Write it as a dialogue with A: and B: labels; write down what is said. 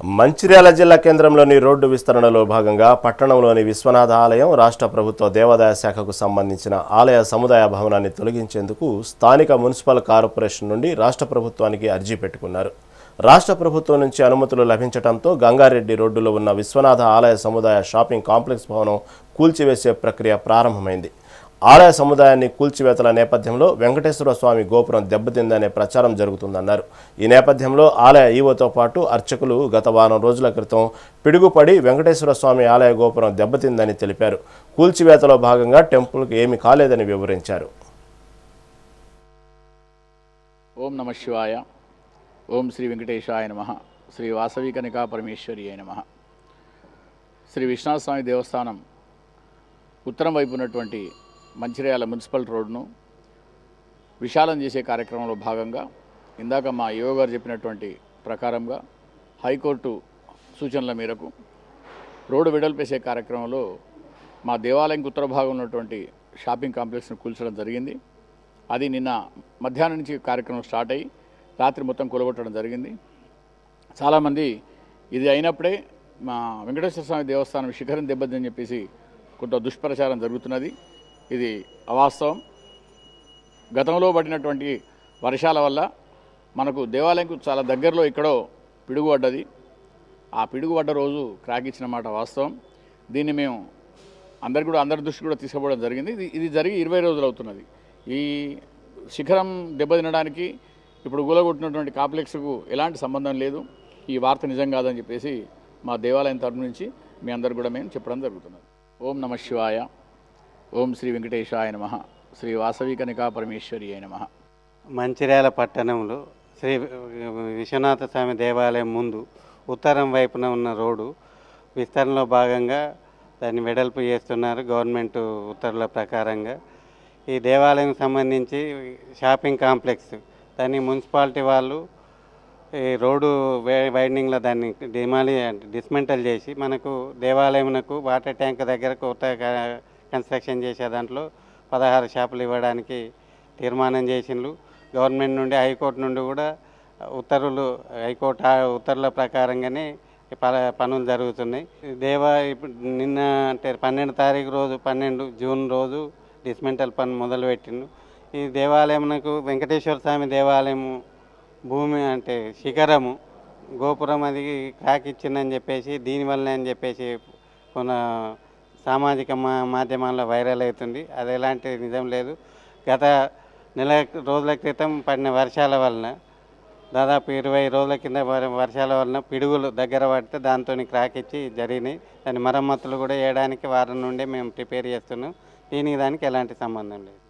A: మంచిర్యాల జిల్లా కేంద్రంలోని రోడ్డు విస్తరణలో భాగంగా పట్టణంలోని విశ్వనాథ ఆలయం రాష్ట్ర ప్రభుత్వ దేవాదాయ శాఖకు సంబంధించిన ఆలయ సముదాయ భవనాన్ని తొలగించేందుకు స్థానిక మున్సిపల్ కార్పొరేషన్ నుండి రాష్ట్ర ప్రభుత్వానికి అర్జీ పెట్టుకున్నారు. రాష్ట్ర ప్రభుత్వం నుంచి అనుమతులు లభించడంతో గంగారెడ్డి రోడ్డులో ఉన్న విశ్వనాథ ఆలయ సముదాయ షాపింగ్ కాంప్లెక్స్ భవనం కూల్చివేసే ప్రక్రియ ప్రారంభమైంది. ఆలయ సముదాయాన్ని కూల్చివేతల నేపథ్యంలో వెంకటేశ్వర స్వామి గోపురం దెబ్బతిందనే ప్రచారం జరుగుతుందన్నారు. ఈ నేపథ్యంలో ఆలయ ఈవోతో పాటు అర్చకులు గత వారం రోజుల క్రితం పిడుగుపడి వెంకటేశ్వర స్వామి ఆలయ గోపురం దెబ్బతిందని తెలిపారు. కూల్చివేతలో భాగంగా టెంపుల్కి ఏమీ కాలేదని వివరించారు.
B: ఓం నమ శివాయ. ఓం శ్రీ వెంకటేశాయ నమ. శ్రీ వాసవి కనికా పరమేశ్వరి అయి నమ. శ్రీ విశ్వనాథ స్వామి దేవస్థానం ఉత్తరం వైపు ఉన్నటువంటి మంచిర్యాల మున్సిపల్ రోడ్ను విశాలం చేసే కార్యక్రమంలో భాగంగా ఇందాక మా యువ గారు చెప్పినటువంటి ప్రకారంగా హైకోర్టు సూచనల మేరకు రోడ్డు వెడల్పేసే కార్యక్రమంలో మా దేవాలయం ఉత్తర భాగం ఉన్నటువంటి షాపింగ్ కాంప్లెక్స్ను కూల్చడం జరిగింది. అది నిన్న మధ్యాహ్నం నుంచి కార్యక్రమం స్టార్ట్ అయ్యి రాత్రి మొత్తం కూలగొట్టడం జరిగింది. చాలామంది ఇది అయినప్పుడే మా వెంకటేశ్వర స్వామి దేవస్థానం శిఖరం దెబ్బతిని చెప్పేసి కొంత దుష్ప్రచారం జరుగుతున్నది. ఇది అవాస్తవం. గతంలో పడినటువంటి వర్షాల వల్ల మనకు దేవాలయంకు చాలా దగ్గరలో ఎక్కడో పిడుగు పడ్డది ఆ పిడుగుపడ్డ రోజు క్రాక్ ఇచ్చిన మాట వాస్తవం. దీన్ని మేము అందరు కూడా అందరి దృష్టి కూడా తీసుకుపోవడం జరిగింది. ఇది ఇది జరిగి ఇరవై రోజులు అవుతున్నది. ఈ శిఖరం దెబ్బతినడానికి ఇప్పుడు గూలగొట్టినటువంటి కాంప్లెక్స్కు ఎలాంటి సంబంధం లేదు. ఈ వార్త నిజం కాదని చెప్పేసి మా దేవాలయం తరపు నుంచి మీ అందరు కూడా మేము చెప్పడం జరుగుతున్నది. ఓం నమ శివాయ. ఓం శ్రీ వెంకటేశాయ నమ. శ్రీ వాసవి కనికా పరమేశ్వరి అయిన నమ.
C: మంచిర్యాల పట్టణంలో శ్రీ విశ్వనాథ స్వామి దేవాలయం ముందు ఉత్తరం వైపున ఉన్న రోడ్డు విస్తరణలో భాగంగా దాన్ని వెడల్పు చేస్తున్నారు గవర్నమెంట్ ఉత్తర్వుల ప్రకారంగా. ఈ దేవాలయం సంబంధించి షాపింగ్ కాంప్లెక్స్ దాన్ని మున్సిపాలిటీ వాళ్ళు ఈ రోడ్డు వైండింగ్లో దాన్ని డిమాలి డిస్మెంటల్ చేసి మనకు దేవాలయమునకు వాటర్ ట్యాంక్ దగ్గర కొత్త కన్స్ట్రక్షన్ చేసే దాంట్లో పదహారు షాపులు ఇవ్వడానికి తీర్మానం చేసిండ్రు గవర్నమెంట్ నుండి హైకోర్టు నుండి కూడా ఉత్తర్వులు హైకోర్టు ఆ ఉత్తర్వుల ప్రకారంగానే ప- పనులు జరుగుతున్నాయి. దేవా ఇప్పుడు నిన్న అంటే పన్నెండు తారీఖు రోజు పన్నెండు జూన్ రోజు డిస్మెంటల్ పని మొదలుపెట్టిండు. ఈ దేవాలయమునకు వెంకటేశ్వర స్వామి దేవాలయము భూమి అంటే శిఖరము గోపురం అది క్రాక్ ఇచ్చిందని చెప్పేసి దీనివల్ల అని చెప్పేసి కొన సామాజిక మా మాధ్యమాల్లో వైరల్ అవుతుంది. అది ఎలాంటి నిజం లేదు. గత నెల రోజుల క్రితం పడిన వర్షాల వలన దాదాపు ఇరవై రోజుల కింద వర్షాల వలన పిడుగులు దగ్గర పడితే దాంతో క్రాక్ ఇచ్చి జరిగినాయి. దాని మరమ్మతులు కూడా వేయడానికి వారం నుండి మేము ప్రిపేర్ చేస్తున్నాం. దీనికి దానికి ఎలాంటి సంబంధం లేదు.